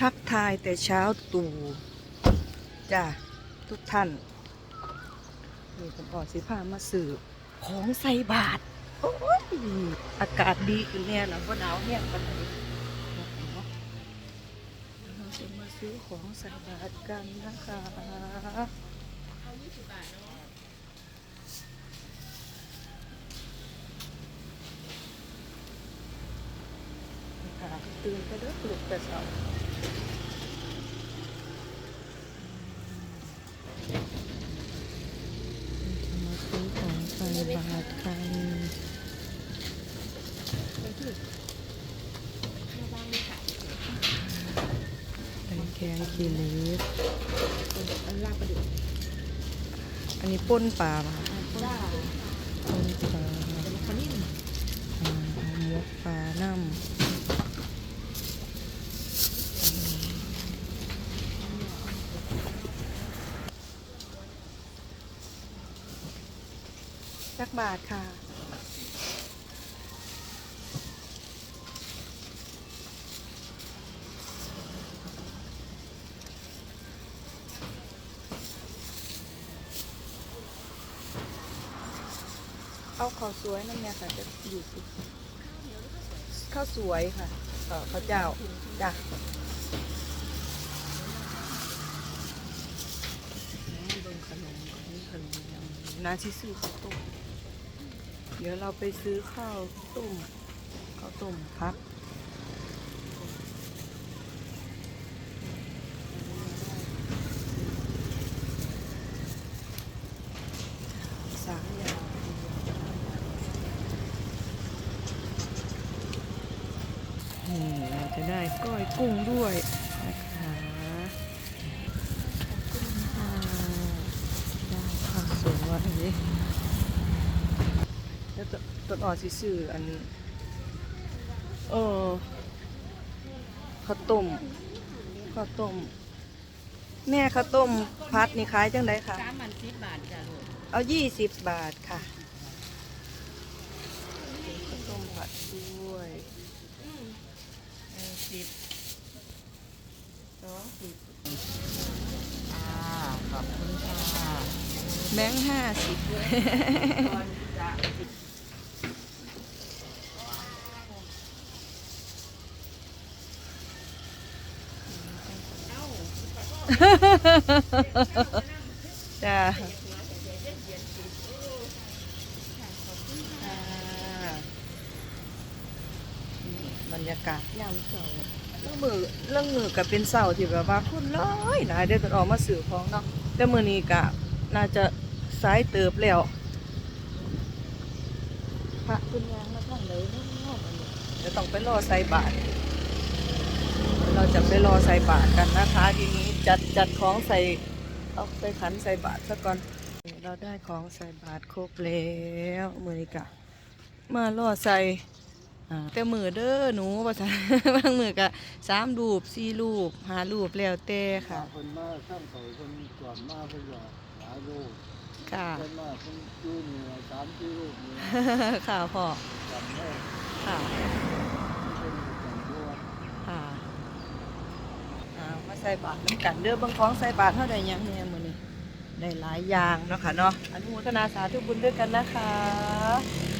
ทักทายแต่เช้าตู่จ้าทุกท่านนี่ผมออกสิพามาสืบของใส่บาทโอ้ยอากาศดีขึ้นแน่นะว่าหนาวเนี่ยกันเลยเราจะมาซื้อของใส่บาทกันนะคะค่ะ ตื่นก็เด้อปลุกแต่เช้าจะมาซื้อของใส่บาทกันเป็นแกงกีเล็กอันลาบประดุกอันนี้ป้นปลาป่ะจ้าป้นปลาเป็นคนนี้อ่าหมกปลาน้ำ จักบาทค่ะ เอาข้าวสวยนั่นเนี่ยค่ะ จะอยู่สิข้าวสวยค่ะเออข้าวเจ้า จ้ะเบิ่งขนมก่อนนี่ขนมยังนาชิซื้อข้าวต้ม เดี๋ยวเราไปซื้อข้าวต้มข้าวต้มพักสามอย่างนี่เราจะได้ก้อยกุ้งด้วยนะคะขอบคุณค่ะได้ค่ะสวยแล้ ตต้นอ่อนสิซื้ออัน เออข้าวต้มข้าวต้ม แม่ข้าวต้มพัดนี่ขายจังไดคะสามพันสิบบาทจ้าลูกเอายี่สิบบาทค่ะข้าวต้มผัดด้วยสิบสองสิบอ่าขอบคุณค่ะแบงค์ห้าสิบจ้า อ่าบรรยากาศยามเช้าเรื่องมือเรื่องมือกับเป็นเสาที่แบบว่าคนร้อยหลายได้ตอนออกมาสื่อของเนาะแต่มือนี้กะน่าจะสายเติบแล้วพระคุณยางมาท่านเลยเนาะบัดนี้เดี๋ยวต้องไปรอใส่บาตร เราจะไปรอใส่บาตรกันนะคะ ทีนี้จัดจัดของใส่เอาไปขันใส่บาทซะก่อน เราได้ของใส่บาทครบแล้วมือนี้กะมาล่อใส่อ่าแต่มือเด้อหนูว่าซะบางมือกะสามรูปสี่รูปห้ารูปแล้วแต่ค่ะคนมาข้ามเขาคนก่อนมาเพื่อหาลูกค่ะคนมาคนยูนี่สามที่ลูกนี่ค่ะพ่อจำได้ค่ะ เป็นคนทั่ว ค่ะอ่ามา ใส่บาตรน้ำกันเด้อบางของใส่บาตรเท่าใดยังแน่มือนี้ได้หลายอย่างเนาะค่ะเนาะอนุโมทนาสาธุบุญด้วยกันนะคะ